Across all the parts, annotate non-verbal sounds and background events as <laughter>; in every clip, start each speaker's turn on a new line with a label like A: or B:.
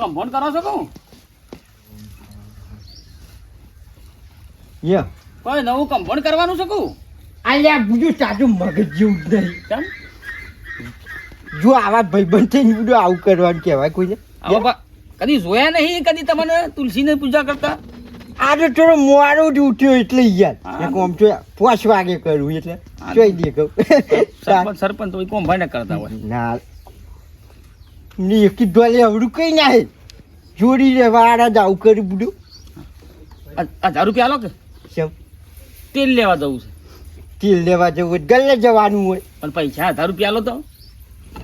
A: આમ નવું કામ ફોન કરો છો કહું?
B: યે.
A: કોઈ નવું કામ કરવાનું છે કહું?
B: આલ્યા બીજું સાચું મગજ જેવું નહીં.
A: કેમ?
B: જો આવા ભાઈબંધ થઈને બીજું આવું કરવાનું કહેવાય કોઈને.
A: કદી જોયા નહીં કદી તમને તુલસીને પૂજા કરતા?
B: આજે થોડો મોડો જ ઉઠ્યો એટલે યાર. આમ જો પાંચ વાગે કરું એટલે. જોઈ દે કહું.
A: સરપંચ સરપંચ કોમ ભાઈ ને કરતા હોય.
B: ના. ની એક ડોલે અવડું કઈ ના જોડી રે વાળા જ આવું કર્યું બધું
A: હજાર રૂપિયા આલો કે? તેલ લેવા જવું છે.
B: તેલ લેવા જવું હોય ગલ્લે જવાનું હોય.
A: પણ પૈસા હજાર રૂપિયા આલો તો?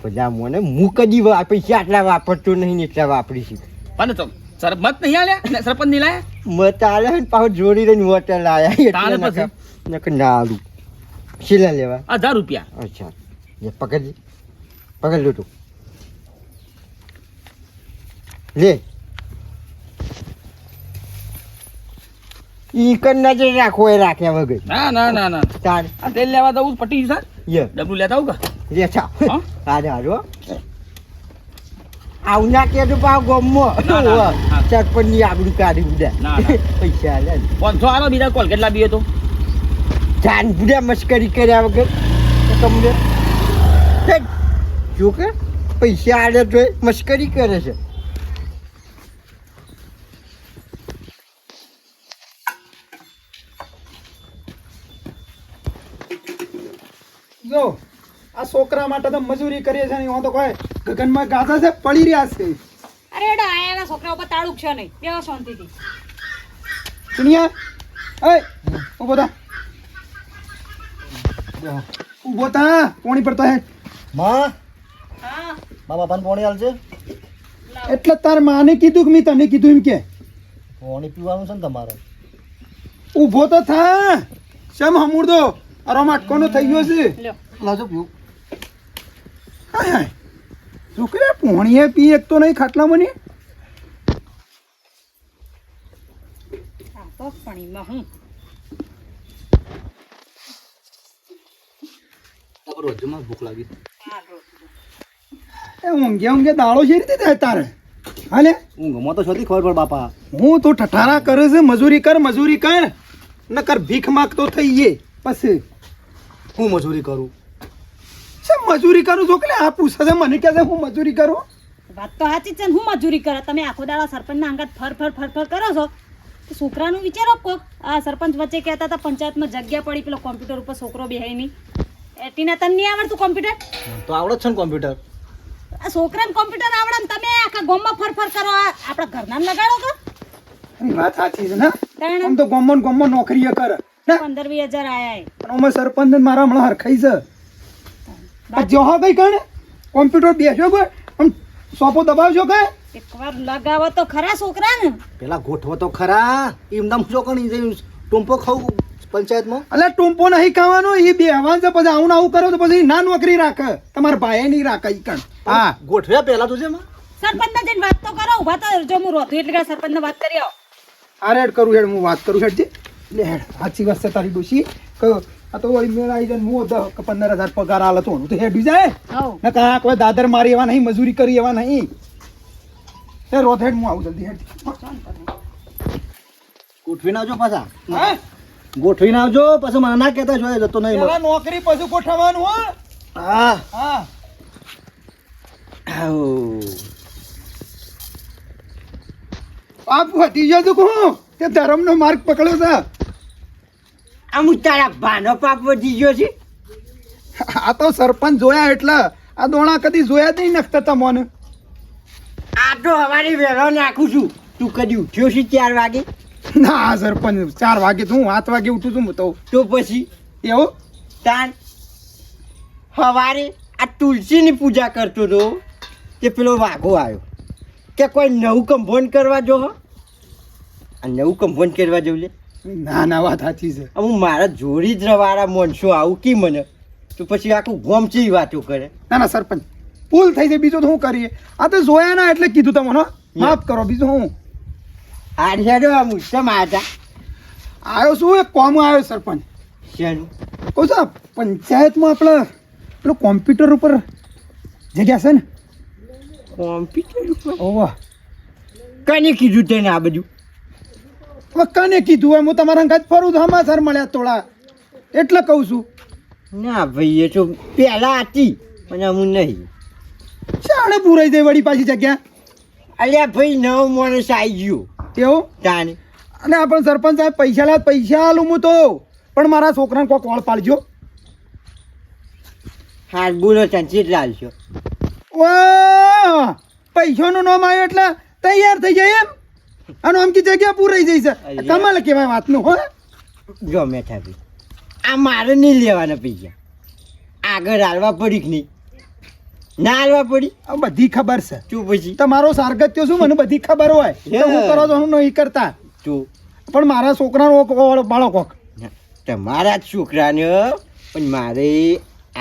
B: બધા મને હું કદી પૈસા આટલા વાપરતો નહીં ને એટલા વાપરીશું.
A: પણ તો સરપંચ નહીં આલ્યા? ને સરપંચ નહીં લાયા?
B: મત આલ્યા ને પાછું જોડી રહીને હોટલ આયા
A: તારે પછી?
B: ના આલું. શીલા લેવા?
A: હજાર રૂપિયા
B: અચ્છા. પકડ લો તું. લે. ઈ કન નજર રાખો એ રાખ્યા વગર
A: ના ના ના ના.
B: ચાલ
A: આ તેલ લેવા દઉં પટી સર
B: યે
A: ડબલું લેતા આવું કા?
B: રેછા
A: હા?
B: હારે હારો આવું ના કે તો પાવ ગમો.
A: ના, ના,
B: આબડું કાઢી
A: ના.
B: પૈસા લે.
A: પાંચસો આલો બીજા કોલ કેટલા બીયો તો
B: જાન બુડા મસ્કરી કર્યા વગર. તમને જો કે પૈસા આડે તો મશ્કરી મસ્કરી કરે છે.
C: જો આ છોકરા માટે તો મજૂરી કરીએ છે ને હું તો કોઈ ગગનમાં ગાધા છે પડી રહ્યા છે.
D: અરે એડો આયાના છોકરા ઉપર તાળું છે નહીં. બેહો શાંતિથી.
C: સુનિયા એ ઊભો થા. ઊભો થા પોણી પડતો હે.
E: માં?
D: હા?
E: મા બાપાને પોણી હાલશે
C: એટલે તાર માને કીધું કે મેં તને કીધું એમ કે.
E: પોણી પીવાનું છે ને તમારે.
C: ઊભો તો થા. શેમ હમુરદો? અરે માટકોનો થઈ ગયો છે?
D: લ્યો.
E: લાજો પીવું
C: હાય હાય. છોકરા પોણીએ પી એક તો નહીં ખાટલામાં
D: મને? તો પાણીમાં હું.
E: રોજમાં ભૂખ લાગી.
C: એ ઊંઘે ઊંઘે દાડો છે રીતે થાય તારે? હાલે?
E: ઊંઘમાં તો છોથી ખબર પડ બાપા.
C: હું તો ઠઠારા કરે છે મજૂરી કર મજૂરી કર. નકર ભીખ માગતો થઈ ગયે પછી
E: હું મજૂરી કરું?
C: છે મજૂરી કરું? છો કે આ પૂછે છે મને કહે છે હું મજૂરી કરું?
D: વાત તો સાચી છે ને હું મજૂરી કરે? તમે આખો દાડો સરપંચના અંગત ફર ફર ફર ફર કરો છો. તો છોકરાનું વિચારો કોક. આ સરપંચ વચ્ચે કહેતા હતા પંચાયતમાં જગ્યા પડી પેલો કોમ્પ્યુટર ઉપર છોકરો બેહાય નહીં. એટીના તને નહીં આવડતું કોમ્પ્યુટર?
E: તો આવડે છે ને કોમ્પ્યુટર.
D: આ છોકરાને કોમ્પ્યુટર આવડે ને તમે આખા ગોમમાં ફર ફર કરો. આ આપણા ઘરના લગાડો તો.
C: અરે વાત સાચી છે ને. આમ તો ગોમમાં ગોમમાં નોકરીએ કરે.
D: પંદર વીસ હજાર આયા.
C: પણ અમે સરપંચ મારા હમણાં હરખાઈ છે. આ જોહો કઈ કણ? કોમ્પ્યુટર બેસ્યો કોઈ? આમ સોપો દબાવજો કે
D: એકવાર લગાવો તો ખરા છોકરા ને
E: પેલા ગોઠવો તો ખરા. એમનામ ચોકણી જઈને ટૂંપો ખાવું પંચાયતમાં?
C: અલે ટૂંપો નહીં ખાવાનો એ બેહવાન છે. પછી આવું ને આવું કરો તો પછી ના નોકરી રાખે. તમારા ભાઈ નહીં રાખે ઈ કણ. હા
E: ગોઠવ્યા પેલા તો છે માં
D: સરપંચ જઈને વાત તો કરો. ઊભા તો જો હું રોતું. એટલે કે સરપંચ વાત કરી આવો.
C: આ રેડ કરું હેડ હું વાત કરું હેડ જી. લે હેડ સાચી વાત છે તારી ડોશી. કયો આ તો વળી મેળ આવી જાય હું દસ કે પંદર હજાર પગાર આલે તો હું તો હેડ જાય. ને કા કોઈ દાદર મારી એવા નહીં મજૂરી કરી એવા નહીં. એ રોત હેડ હું આવું જલ્દી હેડ.
E: ગોઠવીને આવજો પાછા.
C: હા?
E: ગોઠવીને આવજો પછી મને ના કહેતા જોઈએ જતો નહીં.
C: નોકરી પછી ગોઠવવાનું હો.
E: હા.
C: હા. આપ વધી ગયો તું કહું તે ધર્મનો માર્ગ પકડ્યો છે.
B: આમ તારા ભાનો પાપ વધી ગયો છે?
C: આ તો સરપંચ જોયા એટલે આ દોણા કદી જોયા જ નહીં નખતા તમને.
B: આ તો હવારે વહેલો નાખું છું. તું કદી ઉઠ્યો છે ચાર વાગે?
C: ના સરપંચ ચાર વાગે તો હું સાત વાગે ઉઠું છું તો.
B: તો પછી?
C: એવું?
B: તાન હવારે આ તુલસીની પૂજા કરતો હતો તે પેલો વાઘો આવ્યો. કે કોઈ નવું કંભોન કરવા જો નવું કંભોન કરવા જવું લે.
C: ના ના વાત સાચી છે.
B: હું મારા જોડી જ રવાળા માણસો આવું કી મને? તો પછી આખું ગોમચી વાતો કરે?
C: ના ના સરપંચ ભૂલ થઈ જાય બીજું તો શું કરીએ? આ તો જોયા ના એટલે કીધું તમને. માફ કરો બીજું હું?
B: આડ્યાડો આ મુસ્તમ આટા
C: આવ્યો શું? એક કોમ આવ્યો સરપંચ.
B: શેનું
C: કહું છું પંચાયતમાં આપણે પેલું કોમ્પ્યુટર ઉપર જગ્યા છે ને?
B: કોમ્પ્યુટર ઉપર?
C: ઓવા.
B: કને કીધું તેને આ બધું?
C: હવે કને કીધું? એમ હું તમારા અંગાત ફરું તો સર મળ્યા થોડા એટલે કહું છું.
B: ના ભાઈ એ તો પહેલા હતી અને હું નહીં.
C: શાણે પૂરાઈ જાય વળી પાછી જગ્યા?
B: અલ્યા ભાઈ નવ માણસ આવી ગયો.
C: એવું?
B: જાણે
C: અને આપણે સરપંચ સાહેબ પૈસા લાવ પૈસા આલું હું તો. પણ મારા છોકરાને કોઈ કોળ પાડજો.
B: હાર બોલો ચંચિત લાલશો
C: ઓ પૈસાનું નામ આવ્યું એટલે તૈયાર થઈ જાય એમ? અને આમ કી જગ્યા પૂરાઈ જઈ છે. કમાલ કેવાય વાતનું હો.
B: જો મેઠા ભાઈ આ મારે નહીં લેવાના પૈસા. આગળ હાલવા પડી કે નહીં? ના હાલવા પડી?
C: બધી ખબર છે.
B: ચૂપ પછી?
C: તમારો સાર્ગત્ય શું? મને બધી ખબર હોય. તો હું કરો તો હું નહીં કરતા.
B: ચૂપ
C: પણ મારા છોકરાનો બાળકો
B: તમારા છોકરાને પણ મારે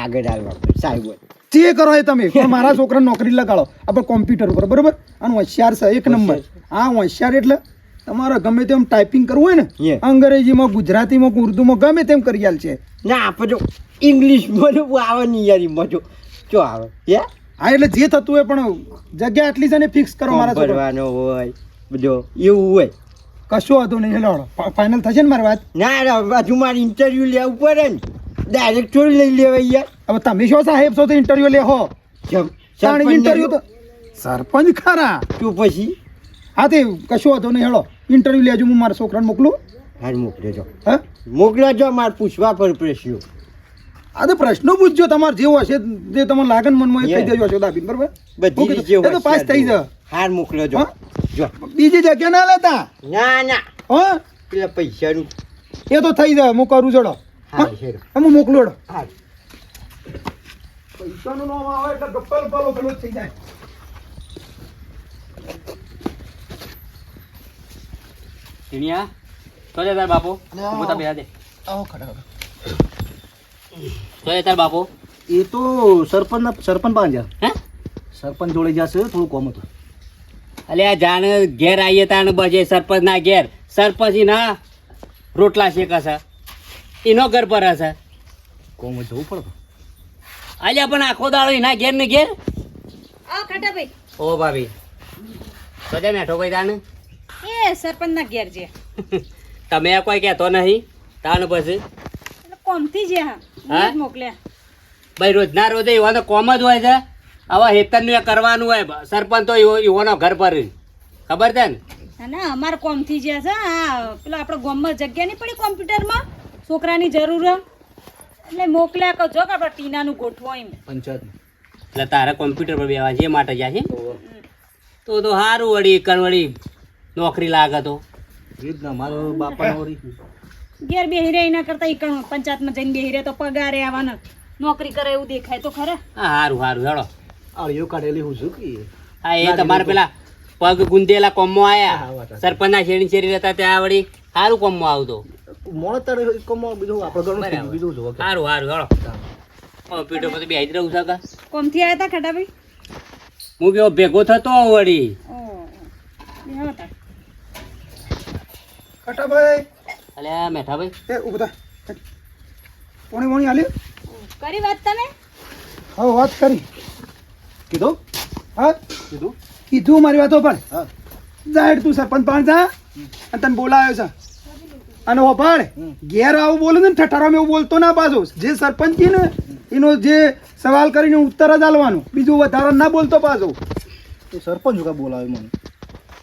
B: આગળ હાલવા પડે. સાહેબ
C: જે કરો એ તમે. પણ મારા છોકરાને નોકરી લગાડો. આપણે કોમ્પ્યુટર ઉપર બરોબર? અને હોશિયાર છે એક નંબર. હા હોશિયાર એટલે તમારે ગમે તેમ ટાઈપિંગ કરવું હોય ને. અંગ્રેજીમાં ગુજરાતીમાં ઉર્દુમાં ગમે તેમ કરી આલ છે.
B: ના આપણે જો ઇંગ્લિશમાં તો આવે નહીં યાર એમાં જો. શું આવે હે?
C: હા એટલે જે થતું હોય પણ જગ્યા આટલી છે ને ફિક્સ કરો મારા
B: ભરવાનો હોય જો એવું હોય.
C: કશું હતું નહીં એટલે ફાઇનલ થશે ને મારી વાત?
B: ના બાજુ મારે ઇન્ટરવ્યુ લેવું પડે ને. ડાયરેક્ટ થોડી લઈ લેવાય યાર.
C: હવે તમે શું સાહેબ છો તો ઇન્ટરવ્યુ લે હો
B: જેમ
C: કારણ
B: સરપંચને
C: ઇન્ટરવ્યુ તો સરપંચ ખરા.
B: તું પછી?
C: હા તે કશો હતો નહીં હેળો. ઇન્ટરવ્યુ લેજો હું મારા છોકરાને મોકલું.
B: હાર મોકલેજો
C: હા?
B: મોકલાજો મારે પૂછવા પર પ્રશ્નો.
C: આ તો પ્રશ્નો પૂછજો તમારે જેવો હશે જે તમને લાગન મનમાં એ કહી
B: Yeah.
C: હશે દાબીન બરાબર?
B: બધી.
C: એ તો પાસ થઈ જાય
B: હાર મોકલો જો.
C: હા?
B: જો.
C: બીજી જગ્યા ના લેતા?
B: ના ના.
C: હા?
B: પેલા પૈસાનું.
C: એ તો થઈ જાય હું કરું જડો
B: હા
C: હું? મોકલું જડો
B: હા
C: પૈસાનું નામ આવે એટલે ગપ્પલ પાલો પેલો થઈ જાય.
A: ટીણિયા તો તાર બાપો.
E: અલ્યા.
A: હું તો બેહા દે.
E: આવો ખડા
A: તો તાર બાપો.
E: એ તો સરપંચ સરપંચ પાસે ગયા
A: હે?
E: સરપંચ જોડે જશે થોડું કોમ હતું.
A: અલે આ જાણ ઘેર આવીએ તાણ બજે સરપંચ ના ઘેર. સરપંચ ના રોટલા છે. છે એનો ઘર પર હશે.
E: કોમ જવું પડે.
A: અલ્યા પણ આખો દાડો એના ઘેર ને ઘેર? ઓ ભાભી. તો બેઠો મેઠો ભાઈ તાણ.
D: એ સરપંચ ના ઘેર છે. <laughs>
A: તમે આ કોઈ કહેતો નહીં. તાણ પછી.
D: એટલે કોમથી છે હા.
A: હા?
D: મોકલ્યા
A: ભાઈ રોજના રોજ એવાનો કોમ જ હોય છે. હવે હેતરનું એ કરવાનું હોય. સરપંચ તો એવો એવાનો ઘર પર ખબર છે ને?
D: ના, ના અમારે કોમથી જે છે હા પેલો આપણે ગામમાં જગ્યા નહીં પડી કોમ્પ્યુટરમાં? છોકરાની જરૂર. હે. એટલે મોકલ્યા કહો જો કે આપણે ટીનાનું ગોઠવો એમ.
E: પંચાયત
A: એટલે તારા કોમ્પ્યુટર પર બેવા જે માટે જાય છે. તો તો સારું વળી કર વળી. નોકરી લાગે તો?
E: મારો બાપા
D: ઘેર બેહી રહે એના કરતા ઈ કણ પંચાયતમાં જઈને બેહી રહે તો પગારે આવવાના. નોકરી કરે એવું દેખાય તો ખરા.
A: હા સારું સારું હેડો.
E: અળિયો કાઢેલી હું છું કે
A: હા એ તમારે પેલા પગ ગુંદેલા કોમમાં
E: હા,
A: આયા સરપંચના શેરી શેરી રહેતા ત્યાં વળી સારું કોમમાં આવતો.
E: મોણતર કોમો કમો બીજું આપણે ઘણું. બીજું જોવો
A: સારું સારું હેડો. કોમ્પ્યુટર પર તો બેસી જ રહું છું કાં.
D: કોમથી આવ્યા હતા ભાઈ
A: હું કેવો ભેગો થતો વળી.
D: બેહો તાર.
C: કટાભાઈ.
A: અલ્યા મેઠા ભાઈ
C: એ ઊભો થા. કોણી કોણી હાલ્યું
D: કરી વાત તમે?
C: હા વાત કરી.
E: કીધું?
C: હા?
E: કીધું.
C: કીધું મારી વાતો પણ.
E: હા.
C: જાહેર તું સરપંચ પાંચ જા અને તને બોલાવ્યો છે. અને ઓપાડ ઘેર આવું બોલે ને ઠઠારામાં એવું બોલતો ના પાછો. જે સરપંચ છે ને એનો જે સવાલ કરીને ઉત્તર જ આલવાનો. બીજું વધારે ના બોલતો પાછો.
E: તો સરપંચ કા બોલાવે મને.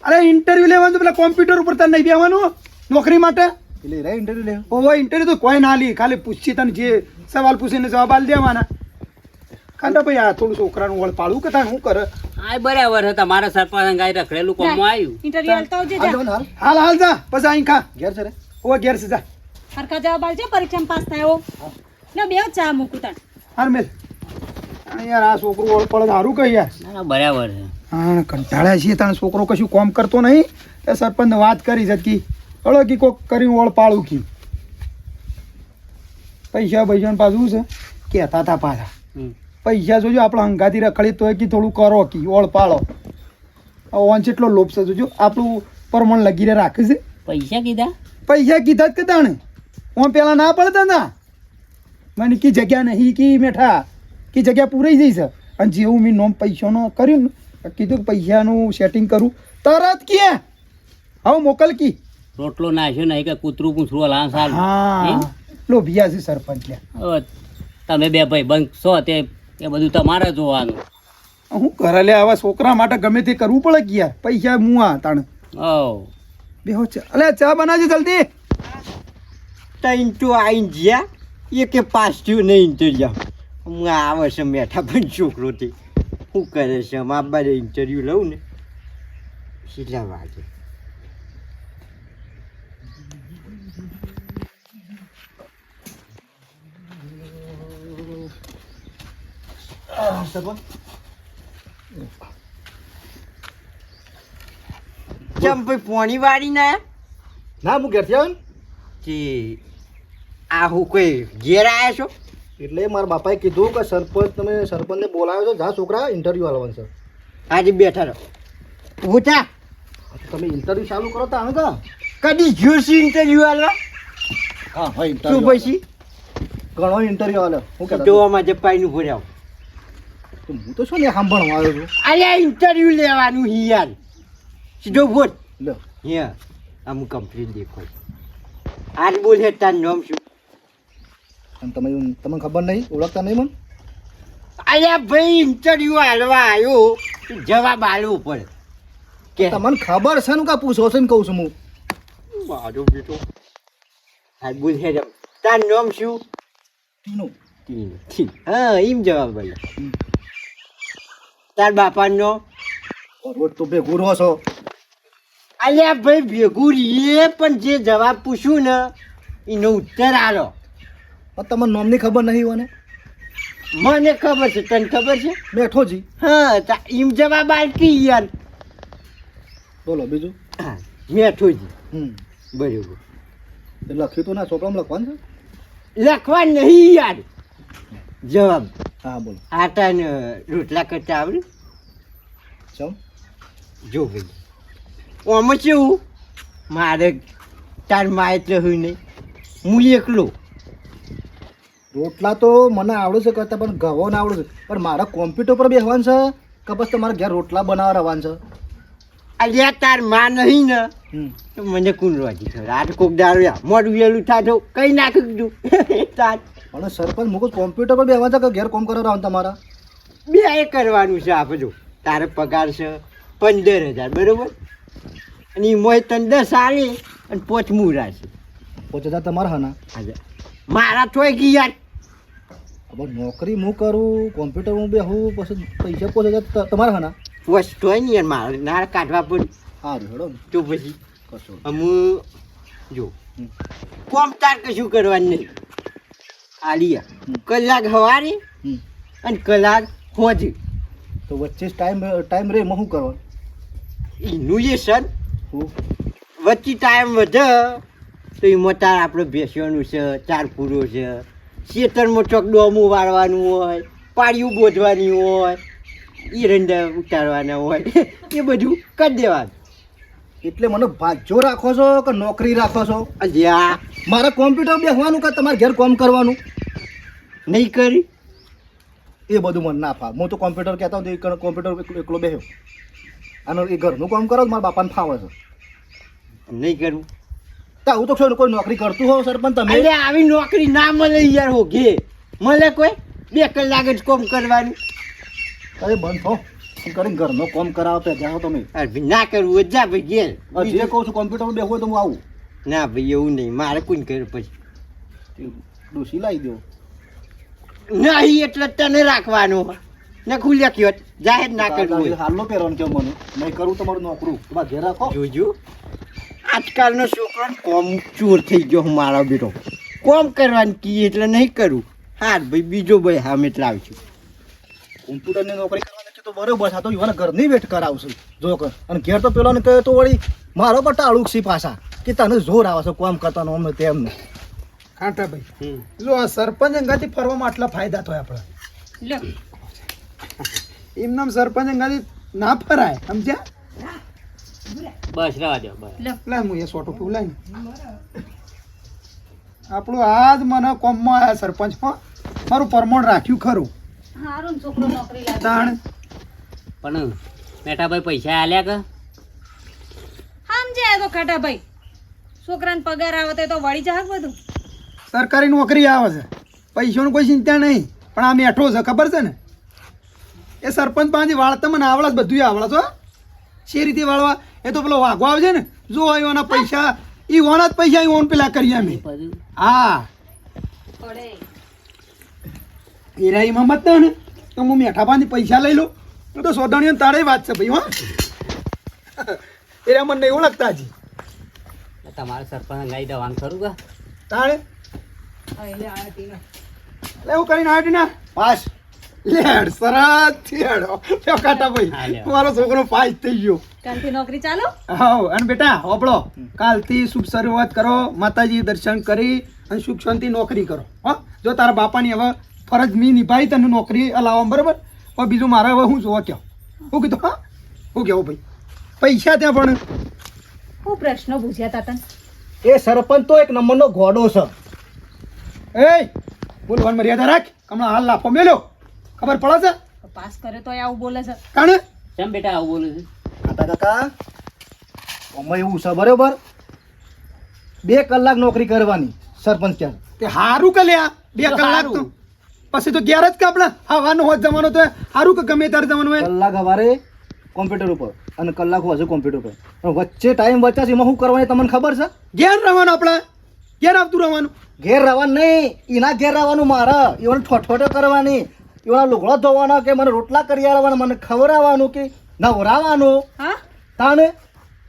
C: અરે ઇન્ટરવ્યુ લેવાનું પેલા કોમ્પ્યુટર ઉપર તને નહીં બેવાનું નોકરી માટે?
E: એટલે રે ઇન્ટરવ્યુ લે
C: ઓવો ઇન્ટરવ્યુ તો કોઈ ના લી. ખાલી પૂછી તને જે સવાલ પૂછીને જવાબ આલ દેવાના. કાંડા ભાઈ આ થોડું છોકરાનું વળ પાડું કે તાણ શું કરે?
A: આ બરાબર છે તમારા સરપંચ ગાય રખડેલું કોમ આવ્યું.
D: ઇન્ટરવ્યુ હાલતા આવજે જા.
E: હાલ
C: હાલ. હાલ જા. પછી અહીં ખા.
E: ઘેર છે રે.
C: ઓવા ઘેર છે જા.
D: સરખા જવાબ આલજે પરીક્ષામાં પાસ થાય ને લે બે ચા મૂકું તાણ
C: હાર મેલ. આ યાર આ છોકરું વળ પડે સારું કહી યાર.
A: ના ના બરાબર છે.
C: હા કંટાળ્યા છીએ તાણ. છોકરો કશું કોમ કરતો નહીં. એ સરપંચને વાત કરી છે કી કી કોક કરીને ઓળ પાડું કી. પૈસા પૈસા પાછું છે? કહેતા હતા પાછા. પૈસા જોજો આપણે હંગાથી રખડી તોય કી થોડું કરો કી ઓળ પાડો ઓન એટલો લોપ છે જોજો આપણું પરમણ લગીને રાખે છે.
A: પૈસા કીધા?
C: પૈસા કીધા જ કે તાણે હું પેલા ના પડતા ના. મને કી જગ્યા નહીં કી મેઠા. કી જગ્યા પૂરાઈ જઈ છે. અને જેવું મેં નોમ પૈસાનો કર્યું ને કીધું પૈસાનું સેટિંગ કરું. તરત કે હવે મોકલ કી.
A: રોટલો નાખ્યો નહીં કે કૂતરું પૂછરું લાં સારું.
C: હા. લોભિયા છે સરપંચ લ્યા.
A: તમે બે ભાઈ બંધ છો તે એ બધું તમારે જોવાનું.
C: હું કરે લે આવા છોકરા માટે ગમે તે કરવું પડે ગયા પૈસા મુઆ તાણ.
A: ઓ.
C: બેહો ચા. અલે ચા બનાવજો જલ્દી.
B: તૈન તો આઈન જ્યા. એ કે પાસ થયું નહીં તો જાવ હું આવે છે મેઠા પણ છોકરો તે શું કરે છે? મા બારે ઇન્ટરવ્યૂ લઉં ને. સીધા વાગે? ચમ ભાઈ પોણી વાળી ના
E: ના હું ઘેરથી આવ્યો
B: કે આ હું કોઈ ઘેર આવ્યા છો
E: એટલે મારા બાપાએ કીધું કે સરપંચ તમે સરપંચને બોલાવ્યો છો જા છોકરા ઇન્ટરવ્યુ આલવાનું છે
B: આજે બેઠા રહો ઉઠા
E: તમે ઇન્ટરવ્યૂ ચાલુ કરો તો આવે કા
B: કદી જોશી ઇન્ટરવ્યુ આલવા
E: હા હોય
B: શું પછી
E: ઘણો ઇન્ટરવ્યૂ આલે હું કહેતો
B: જોવામાં જપાઈનું ભર્યા
E: તો હું તો શું ને સાંભળવા આવ્યો છું.
B: અરે ઇન્ટરવ્યુ લેવાનું હી યાર. સીધો બોલ.
E: લો.
B: હિયા આમ કમ્પ્લેન દેખો આજ બોલ હે તાર નામ શું?
E: અને તમે તમને ખબર નહીં? ઓળખતા નહીં મને?
B: અરે ભાઈ ઇન્ટરવ્યુ આલવા આવ્યો. જવાબ આલવો પડે. કે
E: તમને ખબર છે ને કા પૂછો છે ને કહું છું હું.
B: મારો બેટો. હા બોલ હે તાર નામ શું?
E: ટીનું.
B: તીન. હા એમ જવાબ બોલે તાર બાપાનો.
E: તો ભેગું રહો છો.
B: અલ્યા ભાઈ ભેગું રીએ પણ જે જવાબ પૂછું ને એનો ઉત્તર આલો.
E: તમને નોમની ખબર નહીં હોય
B: મને ખબર છે તને ખબર છે?
E: બેઠો જી.
B: હા એમ જવાબ આલતી યાર.
E: બોલો બીજું?
B: હા, મેઠોજી
E: હમ.
B: બરાબર.
E: લખ્યું તો ના છોકરામાં લખવાનું છે?
B: લખવા નહીં યાર. જવાબ.
E: હા બોલો.
B: આટા ને રોટલા કરતા આવડે.
E: ચમ
B: જો ભાઈ. ઓમાં કેવું મારે તારમાં એટલે હોય નહીં. હું એકલો.
E: રોટલા તો મને આવડે છે કરતા પણ ગવો ના આવડે છે. પણ મારા કોમ્પ્યુટર પર બેસવાનું છે કે પછી તમારે ઘેર રોટલા બનાવવા રહેવાનું છે?
B: અલ્યા તારમાં નહીં ને. તો મને કુન રોજી થયો આજ કોક દારૂ મોડું થાય તો કઈ નાખી દીધું? <laughs> તાર.
E: અને સરપંચ મુકું કોમ્પ્યુટર પર બેસવાનું હતા કે ઘેર કોમ કરવા રહેવાનું તમારા?
B: બે એ કરવાનું છે આપજો તારે પગાર છે પંદર હજાર બરોબર? અને મોય તને દસ આવે અને પોચમું રાશે
E: પોચ હજાર તમારા હના?
B: મારા થોય ગઈ યાર.
E: હવે નોકરી હું કરું કોમ્પ્યુટર હું બેહું પછી પૈસા પોચ હજાર તમારા હના?
B: પોચ તોય નહીં યાર મારે. નાળ કાઢવા પણ
E: સારું હેડો
B: તો પછી
E: કશું
B: અમુ જો. કોમ તાર કશું કરવાનું નહીં. આલિયા
E: હમ.
B: કલાક હવારે અને કલાક હોજે.
E: તો વચ્ચે ટાઈમ ટાઈમ રે હું કરવાનું
B: એનું એ સર. વચ્ચે ટાઈમ વધે તો એમાં તાર આપણે બેસવાનું છે ચાર પૂરો છે. ખેતરમાં ચોક ડોમું વાળવાનું હોય પાળિયું બોધવાની હોય ઈરંડા ઉતારવાના હોય. <laughs> એ બધું કરી દેવાનું.
E: એટલે મને ભાજો રાખો છો કે નોકરી રાખો છો?
B: અલ્યા.
E: મારે કોમ્પ્યુટર બેસવાનું કે તમારે ઘેર કોમ કરવાનું?
B: નહીં કરી.
E: એ બધું મને ના ફાવે. હું તો કોમ્પ્યુટર કહેતા હોઉં તો એ કોમ્પ્યુટર એકલો- બેહ્યો અને એ ઘરનું કામ કરો મારા બાપાને ફાવે છે.
B: નહીં કરવું
E: તો આવું તો છો કોઈ નોકરી કરતું હોવ સરપંચ તમે
B: અરે આવી નોકરી ના મળે યાર હો ઘે મળે કોઈ? બે કલાક જ કોમ કરવાનું.
E: અરે બંધ એમ કરીને ઘરનો કોમ કરાવતા જાઓ તમે.
B: અરે ના કરવું જા ભાઈ ઘેર.
E: જે કહું છું કોમ્પ્યુટર બેહવું હોય તો હું આવું.
B: ના ભાઈ એવું નહીં. મારે કોઈ કર્યું પછી?
E: ડોસી લાવી દો.
B: નહીં એટલે તને રાખવાનું. ને ખુલ્યા કયો જાહેર ના કરવું હોય.
E: હાલનો પહેરવાનું કેવું મને? નહીં કરું તમારું નોકરું. તમારે ઘેર રાખો.
B: જોજો. આજકાલનો છોકરો કોમ ચોર થઈ ગયો મારો બેટો. કોમ કરવાનું કીએ એટલે નહીં કરું. હાર ભાઈ બીજો ભાઈ હામે એટલે આવશું
E: કોમ્પ્યુટરની નોકરી કરવાની તો બરોબર છે આ તો યુવાને ઘરની વેટ કરાવશું. જો કર. અને ઘેર તો પેલો ને કહે તો વળી મારો પર ટાળું છે પાછા કે તને જોર આવે છે કોમ કરતા અમને તેમને
C: કાંટાભાઈ જો આ સરપંચ અંગાથી ફરવામાં આટલા ફાયદા થાય આપણે.
D: લ્યો
C: એમ સરપંચ અંગાથી ના ફરાય સમજ્યા?
A: બસ રહેવા દો બસ.
C: લે. હું એ સોટો પીવું લઈને ને. આપણું આજ મને કોમમાં આવ્યા સરપંચ મારું પરમણ રાખ્યું ખરું.
D: હારું છોકરો નોકરી લાગે.
C: તાણ
A: પણ મેઠાભાઈ પૈસા આલ્યા કે?
D: સમજે તો ખાટાભાઈ. છોકરાને પગાર આવે તો એ તો વળી જાય બધું.
C: સરકારી નોકરી આવે છે. પૈસાનું કોઈ ચિંતા નહીં. પણ આ મેઠો છે ખબર છે ને? એ સરપંચ પાસે વાળતા મને આવડે બધું આવડે છો છે રીતે વાળવા? એ તો પેલો વાઘો આવશે ને જો એના પૈસા એ ઓના જ પૈસા ઓન પેલા કરીએ અમે હા. એરા એમાં મત ને તો હું મેઠા પાંચ પૈસા લઈ લઉં. હું તો સોદાણીઓ તારે વાત છે ભાઈ હા. એ મને નહીં ઓળખતા હજી.
A: તમારે સરપંચ ગાઈ દેવાનું ખરું કા?
C: તારે? લે હું કરીને આવ્યો ના
E: પાસ.
C: લેડ સરસ થેડો તો કાટા ભાઈ મારો છોકરો પાસ થઈ ગયો.
D: કાલથી નોકરી ચાલો?
C: હા અને બેટા હોપળો કાલથી શુભ શરૂઆત કરો માતાજી દર્શન કરી અને સુખ શાંતિ નોકરી કરો હા. જો તારા બાપાની હવે ફરજ મી નિભાઈ તને નોકરી અલાવવા બરાબર? હવે બીજું મારે હવે હું જોવા કહો હું કીધું હા? હું કેવું ભાઈ. પૈસા ત્યાં પણ.
D: હું પ્રશ્નો પૂછ્યા તા તને
E: એ સરપંચ તો એક નંબરનો ઘોડો છે.
C: એ બોલવાની મર્યાદા રાખ. હમણાં હાલ લાફો મેલ્યો. ખબર પડે છે?
D: પાસ કરે તો આવું બોલે છે.
C: કાણે?
A: કેમ બેટા આવું બોલે છે?
E: કાકા કાકા અમે એવું છે બરોબર? બે કલાક નોકરી કરવાની સરપંચ ત્યાં
C: તે હારું કે લ્યા? બે કલાક તો. પછી તો ઘેર જ કે આપણે હવાનો હોત જવાનું તો સારું કે ગમે ત્યારે જવાનું હોય?
E: કલાક સવારે કોમ્પ્યુટર ઉપર અને કલાક હજુ કોમ્પ્યુટર ઉપર. પણ વચ્ચે ટાઈમ વચ્ચે એમાં શું કરવાની તમને ખબર છે?
C: ઘેર રહેવાનું આપણે. ઘેર આવતું રહેવાનું.
E: ઘેર રહેવાનું નહીં. એના ઘેર રહેવાનું મારા. એવાનો ઠોઠોટો કરવાની. એવાના લુગડો ધોવાના કે મને રોટલા કરી આવવાના મને ખવડાવવાનું કે નવરાવાનું
D: હા?
E: તાણે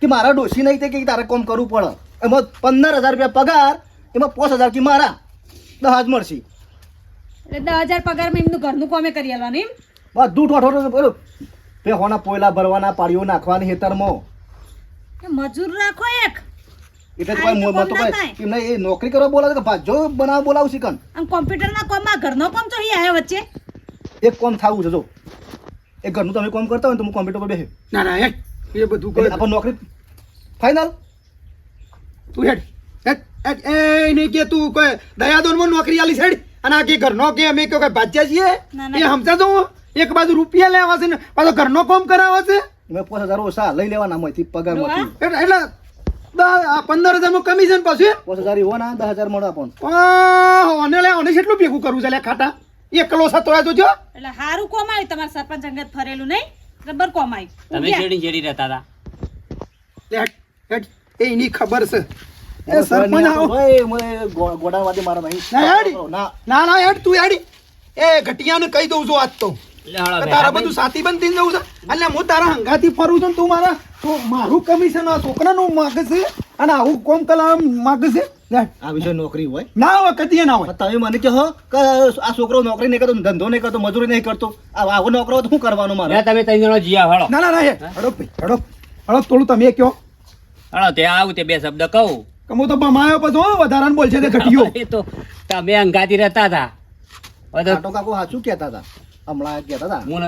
E: કે મારા ડોસી નહીં તે કે તારે કોમ કરવું પડે. એમાં પંદર હજાર રૂપિયા પગાર એમાં પાંચ હજાર કે મારા. દહાજ મળશે.
D: એટલે દસ હજાર પગારમાં એમનું ઘરનું કોમે કરી આલવાનું એમ.
E: બધું ઠોઠોટો પેલું પેહોના પોયલા ભરવાના પાડીઓ નાખવાની
D: હેતરમાં મજૂર રાખો એક.
E: એટલે તો કોઈ મતો કોઈ એમને એ નોકરી કરવા બોલાવે કે ભાજો બનાવ બોલાવું શીખન
D: આમ કોમ્પ્યુટરના કોમમાં ઘરનો કોમ તો અહીં આવ્યો વચ્ચે.
E: એક કોમ થાવું છે જો. એક ઘરનું તમે કોમ કરતા હોય તો હું કોમ્પ્યુટર પર બેસે.
C: ના ના હેડ. એ બધું કરે.
E: આપણે નોકરી ફાઇનલ.
C: તું હેડ. હેડ હેડ. એ નહીં કે તું કોઈ દયાદોનમાં નોકરી આલી હેડ. અને આ કે ઘરનો કે અમે કે કોઈ ભાજ્યા છીએ એ
D: ના.
C: સમજા તો એક બાજુ રૂપિયા લેવા છે ને પાછો ઘરનો કામ કરાવે છે?
E: મેં પાંચ હજાર ઓછા લઈ લેવાના માંથી. પગારમાંથી
C: એટલે આ પંદર હજારનું કમિશન પાછું?
E: પાંચ હજાર એવો ના દસ હજાર મળવા
C: પણ અને લે અને કેટલું ભેગું કરવું છે લે ખાટા? એકલો સતો જોજો
D: એટલે હારું કોમ આવ્યું તમારા સરપંચ અંગત ફરેલું નહીં? રબર કોમ આવ્યું.
A: તમે
D: જેડી
A: ચેડી રહેતા હતા.
C: એની ખબર છે. એ સરપંચ આવો.
E: આવતો, મને ગોડાવાદી મારા નહીં
C: ના,
E: ના.
C: ના ના હેડ તું હેડી. એ ઘટિયાને કહી દઉં છું આજ તો. તારા બધું સાથી બંધ થઈ જવું છે? એટલે હું તારા હંગાથી ફરું છું તું મારા તો મારું કમિશન આ છોકરાનું માગે છે અને આવું કોમ કલામ માગે છે? લે,
E: આ વિષય નોકરી હોય?
C: ના હોય કદી ના હોય.
E: તમે મને કહો કે આ છોકરો નોકરી નહીં કરતો ધંધો નહીં કરતો મજૂરી નહીં કરતો. આ આવો નોકરો તો શું કરવાનું મારે?
A: તમે ત્રણ જણો જીયા હાલો.
C: ના ના ના હડો. હડો હડો થોડું તમે કહો.
A: હાલો તે આવું તે બે શબ્દ કહું.
C: હું તો બમાયો પછી હો વધારાને બોલશે તે ઘટ્યો. <laughs>
A: એ તો તમે અંગાતી રહેતા હતા.
E: કાટો કાકો સાચું કહેતા હતા. હમણાં કહેતા હતા.
A: હું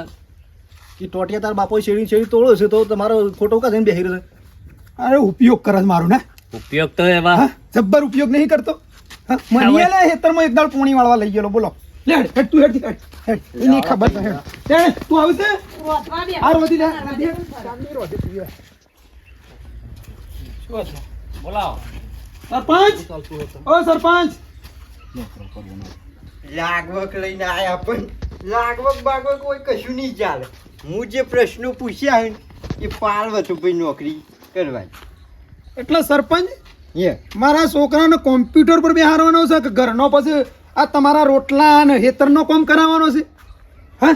E: કે ટોટિયા તાર બાપો શેરી શેરી તોડ્યો છે તો તમારો ફોટો કા જઈને બેહી રહ્યો
C: અરે ઉપયોગ કરે મારું ને?
A: ઉપયોગ તો એવા.
C: જબ્બર ઉપયોગ નહીં કરતો. હા મને લે હેતરમાં એક દાળ પોણી વાળવા લઈ ગયેલો બોલો. લેડ હેડ, તું હેડ હેડ હેડ. એની ખબર છે હેડ. તું આવશે. આ રોધી લે રોધી.
A: બોલાવો.
C: સરપંચ? ઓ સરપંચ!
B: લાગવક લઈને આયા પણ લાગવક બાગવક કોઈ કશું નહીં ચાલે. હું જે પ્રશ્નો પૂછ્યા હોય એ પાડવતો ભાઈ નોકરી કરવાની.
C: એટલે સરપંચ
B: યે
C: મારા છોકરાને કોમ્પ્યુટર પર બેહારવાનો છે કે ઘરનો પછી આ તમારા રોટલા અને હેતરનો કામ કરાવવાનો છે? હા?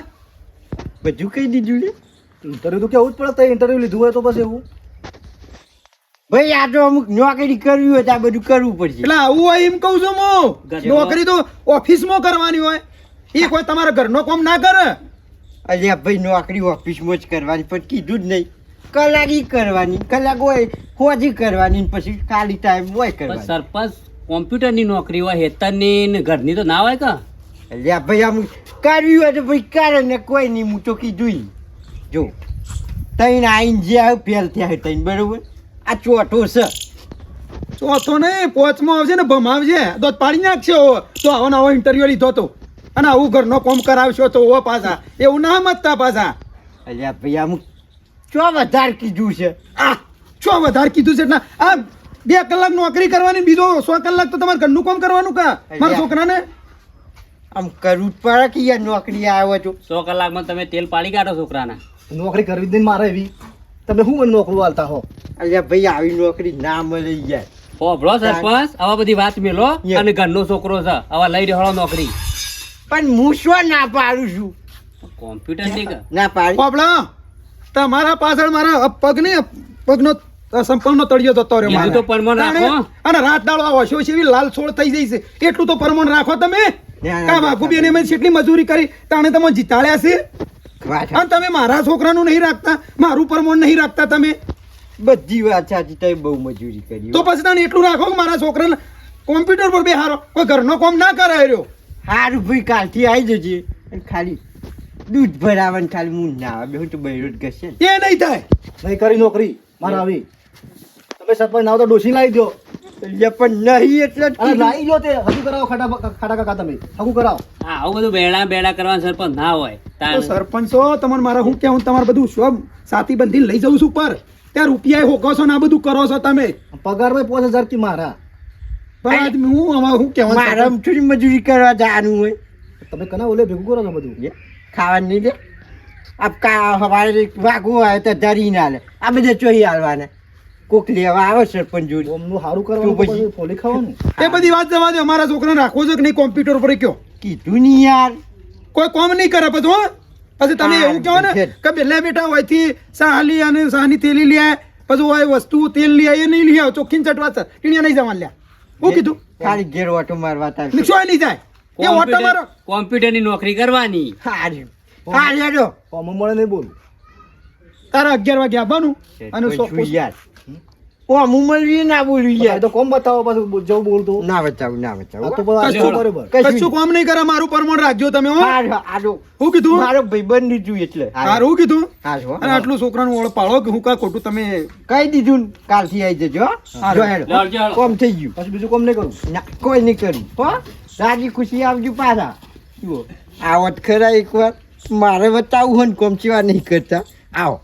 B: બધું કહી દીધું લે.
E: ઇન્ટરવ્યુ તો કેવું જ પડે ઇન્ટરવ્યુ લીધું હોય તો પછી એવું.
B: ભાઈ આ તો અમુક નોકરી કરવી હોય તો આ બધું કરવું પડશે.
C: એટલે આવું હોય એમ કહું છું હું. નોકરી તો ઓફિસમાં કરવાની હોય. એ કોઈ તમારા ઘરનો કામ ના કરે.
B: અરે ભાઈ નોકરી ઓફિસમાં જ કરવાની પણ કીધું જ નહીં. કલાક ઈ કરવાની કલાક હોય ખોજી કરવાની પછી ખાલી ટાઈમ હોય કરવાની.
A: સરપંચ કોમ્પ્યુટરની નોકરી હોય હેતરની ને ઘરની તો ના હોય કા?
B: અલ્યા ભાઈ આમ કરવી હોય તો ભાઈ કરે ને કોઈ નહીં હું તો કીધું. જો તઈને આઈને જે આવ્યું ફેલ થયા હોય તૈન બરોબર? આ ચોથો છે.
C: ચોથો નહીં પોચમાં આવશે ને ભમાવશે તો પાડી નાખશે ઓ. તો આવો આવો ઇન્ટરવ્યુ લીધો તો. અને આવું ઘરનો કોમ કરાવશો તો ઓ પાછા. એવું ના મતતા પાછા.
B: અલ્યા ભાઈ આમ ચો વધારે કીધું છે?
C: આ ચો વધારે કીધું છે એટલે આ બે કલાક નોકરી કરવાની બીજો સો કલાક તો તમારે ઘરનું કામ કરવાનું કા? મારા છોકરાને?
B: આમ કરવું પડે કે યાર નોકરી આવ્યો છો.
A: સો કલાકમાં તમે તેલ પાડી કાઢો છોકરાના.
E: નોકરી કરવી જ નહીં મારે એવી. તમે શું મને નોકરું હાલતા હો?
B: અલ્યા ભાઈ આવી નોકરી ના મળે યાર
A: હોભળો સરપંચ આવા બધી વાત મેલો અને ઘરનો છોકરો છે આવા લઈ રહ્યો નોકરી.
B: પણ હું શું ના પાડું છું?
A: કોમ્પ્યુટરની ના
B: પાડી.
C: હોભળો તમારા પાછળ મારા પગ ને પગનો સંપલનો તળિયો જતો રહ્યો
A: મારે. તો પરમણ રાખો.
C: અને રાત દાળો આવો છો છે લાલ છોડ થઈ જાય છે. એટલું તો પરમણ રાખો તમે.
B: કામ
C: આખું વાઘુબેન મેં કેટલી મજૂરી કરી. તાણે તમે જીતાડ્યા છે?
B: વાત
C: અને તમે મારા છોકરાનું નહીં રાખતા? મારું પરમણ નહીં રાખતા તમે?
B: બધી વાત સાચી તમે બહુ મજૂરી કરી
C: તો પછી તને એટલું રાખો કે મારા છોકરાને કોમ્પ્યુટર પર બેહારો કોઈ ઘરનો કામ ના કરાય રહ્યો.
B: સારું ભાઈ કાલથી આવી જજે. અને ખાલી દૂધ ભરાવન ખાલી હું ના આવે. તો બહેરો જ ઘસે
C: એ નહીં થાય.
E: નહીં કરી નોકરી. મારા આવી. તમે સરપંચ ના તો ડોસી લાવી દો
B: અલ્યા પણ નહીં એટલે જ
E: અને
B: કીધું.
E: તે હજુ કરાવો ખાટા ખાટા કાકા તમે. કરાવો.
A: હા આવું બધું બેડા બેડા કરવાનું સરપંચ ના હોય
C: સરપંચ છો તમારે મારા હું કેવું તમારે બધું શું સાથી લઈ જવું છું પર ત્યાં રૂપિયા હોકો છો ને આ બધું કરો છો તમે?
E: પગારમાં પાંચ હજારથી મારા.
C: પણ આજ હું આમાં હું કહેવાનું
B: મારે થોડી મજૂરી કરવા જવાનું હોય.
E: તમે કના ઓલે ભેગું કરો છો બધું?
B: ખાવાનું નહીં દે. આપ કા હવારે વાગવું આવે તો ધરી ના લે આ બધે ચોહી હાલવાના. કોક લેવા આવે સરપંચ જોડે.
E: ઓમનું સારું કરવાનું
B: પછી?
E: ફોલી ખાવાનું.
C: એ બધી વાત જવા દે અમારા છોકરાને રાખવો છે કે નહીં? કોમ્પ્યુટર પર કયો?
B: કીધું નહીં યાર.
C: કોઈ કોમ નહીં કરે પછી હો? પછી તમે એવું કહો ને
B: છે.
C: કે બેલા બેટા હોયથી સાહલી અને સાહની તેલી લઈ આય પછી હોય વસ્તુ તેલ લઈ આય એ નહીં લઈ આવ ચોખ્ખી ચટવા સર ટીણિયા નહીં જવા લ્યા. હું કીધું?
B: ખાલી ઘેર ઓટો મારવા તાર
C: નિક્ષો નહીં જાય. એ ઓટો મારો.
A: કોમ્પ્યુટરની નોકરી કરવાની.
B: હારી. હારી આજો
E: કોમ મળે નહીં બોલ.
C: તારા અગિયાર વાગે આવવાનું. અને
B: યાર. ઓ ના
E: તો કોમ બતાવો પાછું જવું બોલતું.
B: ના બચાવું ના
E: આ તો બધા
C: કશું-
E: બરોબર.
B: કશું
C: કશું કામ નહીં કરે મારું પરમણ રાખજો તમે હો.
B: હાર
C: હું કીધું?
B: મારો ભાઈબંધ દીધું એટલે.
C: હારું કીધું?
B: હાર
C: અને આટલું છોકરાનું ઓળ પાડો કે હું કા ખોટું તમે
B: કહી દીધું કાલથી આવી જજો જો હેડો. કોમ થઈ ગયું.
E: પછી બીજું કોમ નહીં કરું?
B: ના કોઈ નહીં કર્યું હો. રાજી ખુશી આવજો પાછા. જુઓ. આવત ખરા એકવાર. મારે બતાવું હોય ને કોમ ચેવા નહીં કરતા. આવો.